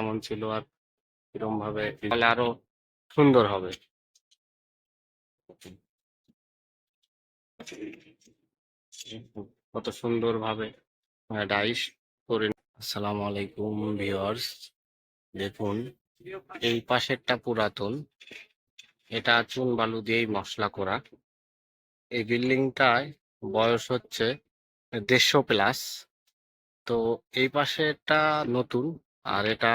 কেমন ছিল আর কিরম ভাবে তাহলে আরও সুন্দর হবে। কত সুন্দর ভাবে ডাইস করে আসসালামু আলাইকুম ভিউয়ার্স। দেখুন এই পাশেরটা পুরাতন। এটা চুন বালু দিয়েই মশলা করা। এই বিল্ডিংটায় বয়স হচ্ছে দেড়শো প্লাস। তো এই পাশেরটা নতুন। আর এটা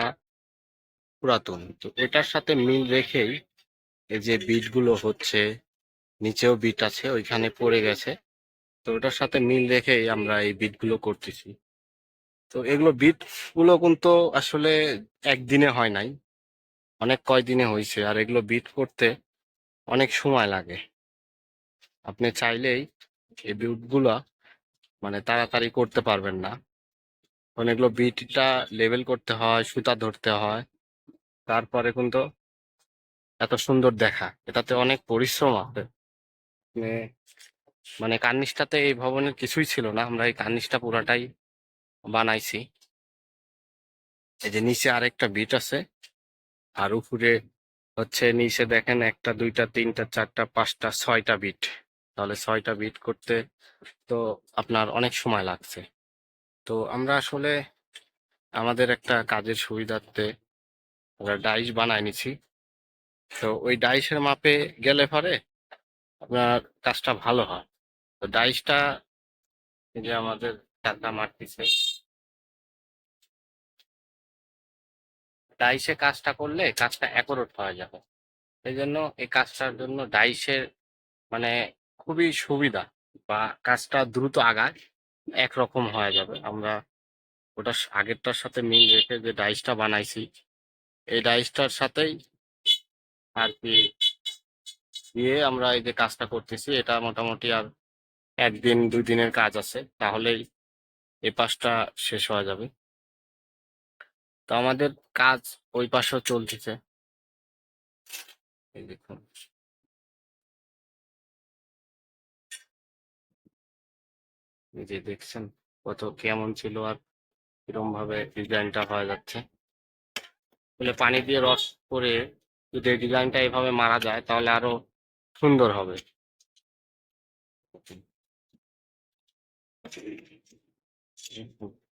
পুরাতন। তো এটার সাথে মিল রেখেই এই যে বিটগুলো হচ্ছে, নিচেও বিট আছে, ওইখানে পড়ে গেছে। তো ওটার সাথে মিল রেখেই আমরা এই বিটগুলো করতেছি। তো এগুলো বিটগুলো কিন্তু আসলে একদিনে হয় নাই, অনেক কয়দিনে হয়েছে আর এগুলো বিট করতে অনেক সময় লাগে। আপনি চাইলেই এই বিটগুলো মানে তাড়াতাড়ি করতে পারবেন না। কারণ এগুলো বিটটা লেবেল করতে হয়, সুতা ধরতে হয়। তারপরে কিন্তু এত সুন্দর দেখা। এটাতে অনেক পরিশ্রম আছে। মানে মানে কার্নিশটাতে এই ভবনের কিছুই ছিল না। আমরা এই কার্নিশটা পুরাটাই বানাইছি। এই যে নিচে আরেকটা বিট আছে। আর উপরে হচ্ছে নিচে দেখেন একটা, দুইটা, তিনটা, চারটা, পাঁচটা, ছয়টা বিট। তাহলে ছয়টা বিট করতে তো আপনার অনেক সময় লাগছে। তো আমরা আসলে আমাদের একটা কাজের সুবিধার্থে আমরা ডাইস বানাই নিছি। তো ওই ডাইসের মাপে গেলে পরে আপনার কাজটা ভালো হয়। তো ডাইসটা যে আমাদের টাকা মারতেছে ডাইসে কাজটা করলে কাজটা একরোট হয়ে যাবে। এই জন্য এই কাজটার জন্য ডাইসের মানে খুবই সুবিধা বা কাজটা দ্রুত আগায়। একরকম হয়ে যাবে। আমরা ওটা আগেরটার সাথে মিল রেখে যে ডাইসটা বানাইছি, এই ডাইসটার সাথেই আর কি দিয়ে আমরা এই যে কাজটা করতেছি, এটা মোটামুটি আর একদিন দুই দিনের কাজ আছে, তাহলেই এই পাশটা শেষ হয়ে যাবে। তো আমাদের কাজ ওই পাশেও চলতেছে। এই দেখুন। যে দেখছেন, কত কেমন ছিল আর কিরম ভাবে ডিজাইনটা হয়ে যাচ্ছে। বলে পানি দিয়ে রস করে যদি ডিজাইনটা এভাবে মারা যায়, তাহলে আরও সুন্দর হবে।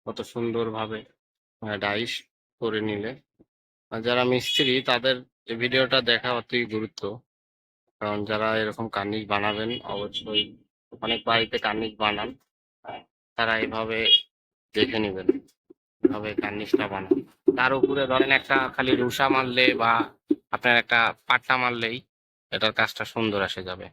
কত সুন্দর ভাবে ডাইস করে নিলে। যারা মিস্ত্রি, তাদের ভিডিওটা দেখা অতি গুরুত্ব। কারণ যারা এরকম কার্নিশ বানাবেন, অবশ্যই অনেক বাড়িতে কার্নিশ বানান। তারা এইভাবে দেখে নেবেন, এভাবে কার্নিশটা বানান। তার উপরে ধরেন একটা খালি রুষা মারলে বা আপনার একটা পাট্টা মারলেই এটার কাজটা সুন্দর আসে যাবে।